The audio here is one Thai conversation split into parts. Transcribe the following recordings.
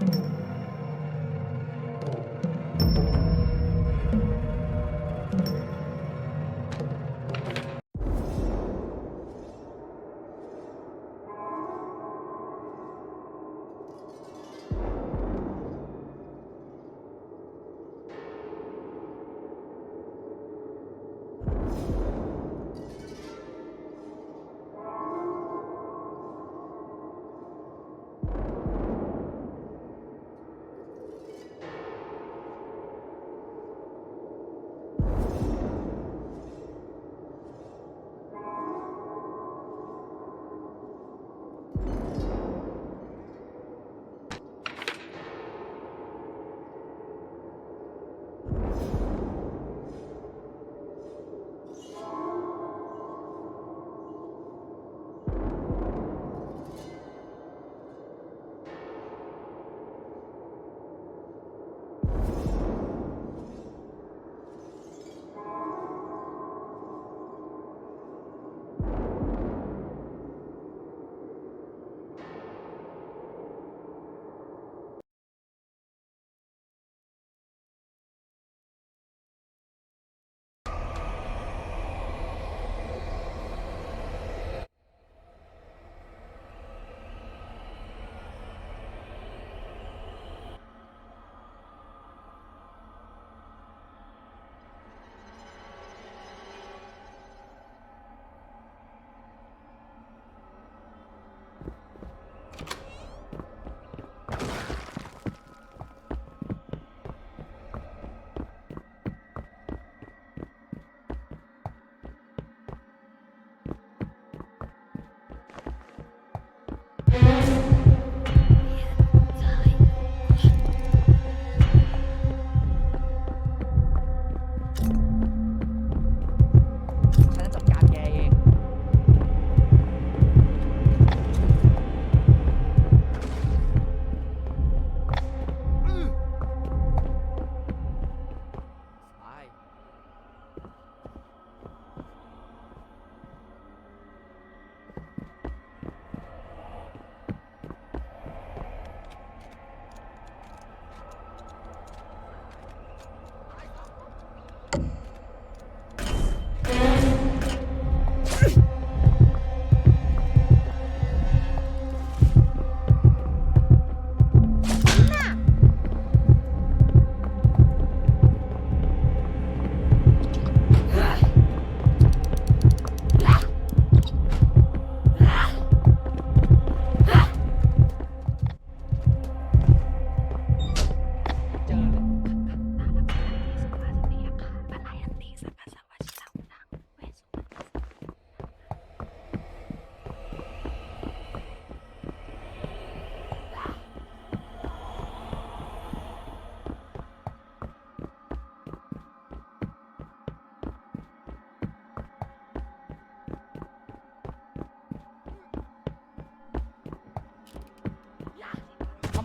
嗯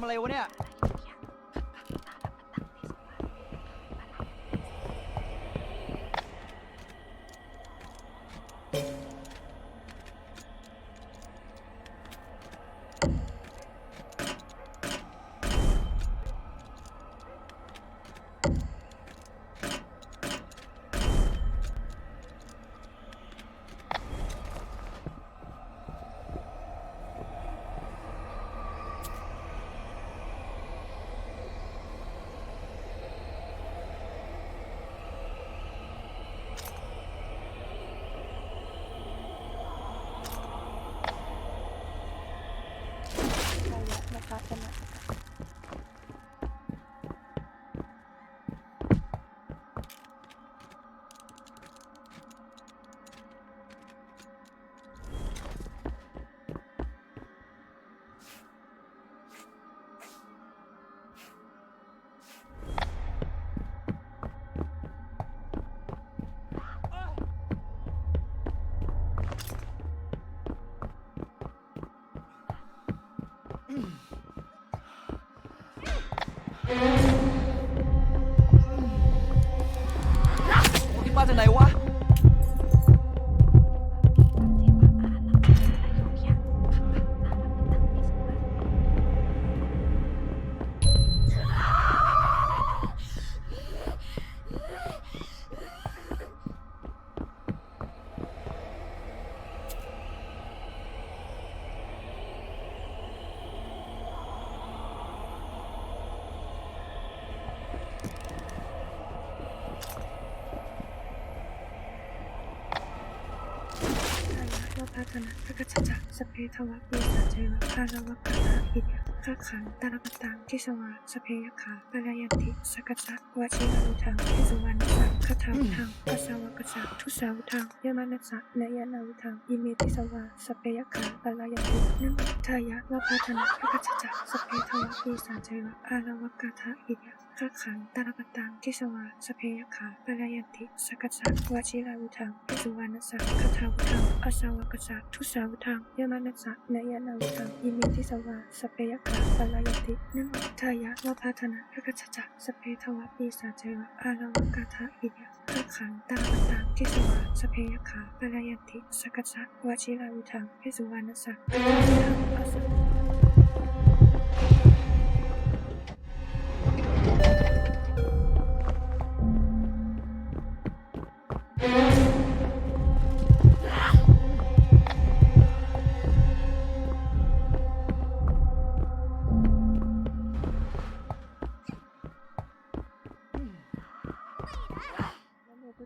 อะไรวะเนี่ย มาจากไหนวะ พัฒนาพระกัจจจะสเพทวะปีศาจเจวะอาลวะกาถาอิยะข้าขังตาลปตังทิสวาสเพยขาปลายันติสกัจจะวชิราวุธังทิสุวรรณสังคทาวุธังกัสาวกัสสะทุสาวุธังยมานัสสะนยนาวุธังอิเมติสวาสเพยขาปลายันตินัมทายะวะพัฒนาพระกัจจจะสเพทวะปีศาจเจวะอาลวะกาถาอิยะ ข้าขังตาลปตังทิสวาสเพยขาปลายันติสกัสสะวชิราวุธังทิสุวรรณสังคทาวุธังอาสาวกสสะทุสาวุธังยมานัสสะนายนาวุธังอิเมติสวาสเพยขาปลายันตินัมทายะวะพัฒนาพระกัจจจะสเพทวะปีศาเจวะอาลวกาถาอิยะข้าขังตาลปตังทิสวาสเพยขาปลายันติสกัสสะวชิราวุธังทิสุวรรณสังคทาวุ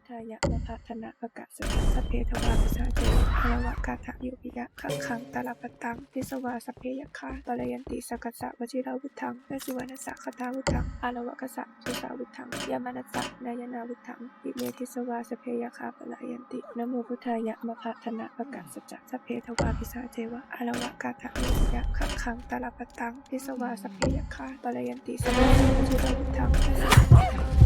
ทายะมะพะธนะปะกะสะสะสเพทวาปิสาเจพระวะกาถะโยปิยะขังขังตาลปตังทิสวาสพเพยะคาปะระยันติสกัสสะวชิราวุธังเวสสุวรรณสัคคทาวุธังอาละวะกสะสุสาวุธังยามานัสสะนายนาวุธังอิเมทิสวาสพเพยะคาปะระยันตินโมพุทธายะมะพะธนะปะกะสะจะสเพทวาปิสาเจวะอาละวะกาถะโยปิยะขังขังตาลปตังทิสวาสพเพยะคาปะระยันติสกัสสะวชิราวุธังเวสสุวรรณสัค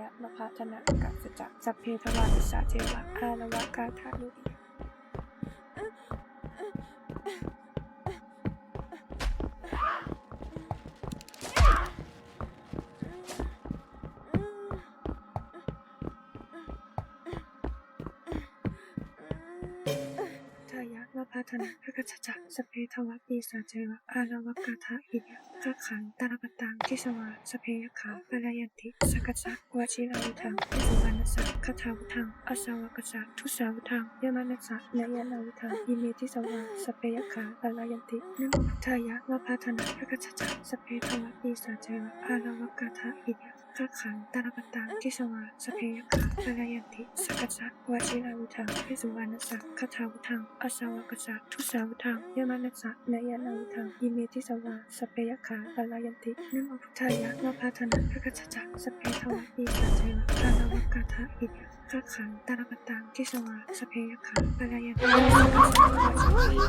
นะโมพุทธายะมะพะธนะกัสสจะสัพเพทวาปิสาเจวะอาละวะกาธานุปิยะทายะมะพะธนะพระกัจจจะสัพเพทวะปีสาเจวะอาละวะกาธาอิยะ ข้าขังตาลปตังทิสวาสเพยขาปะระยันติสกัสสะวชิราวุธังทิสุวรรณสังคทาวุธังอสาวกสสะทุสาวุธังยมานัสสะนยนาวุธังอิเมติสวาสเพยขาปะระยันตินะโมพุทายะวะพาธนะพระกัจจสเพทวะปีสาเจวะอาละวกาธาอิยะข้าขังตาลปตังทิสวาสเพยขาปะระยันติสกัสสะวชิราวุธังทิสุวรรณสังคทาวุธังอสาวกสสะทุสาวุธังยมานัสสะนยนาวุธังอิเมติสวาสเพยขาปะระยันตินโมพุทธายะวะพาธนะพระกัจจักสเพทวะปีสาเจวะกาลวะกาทะอิยะข้าขังตาลปตังทิสวาสเพยขาปลายันติ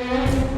เอ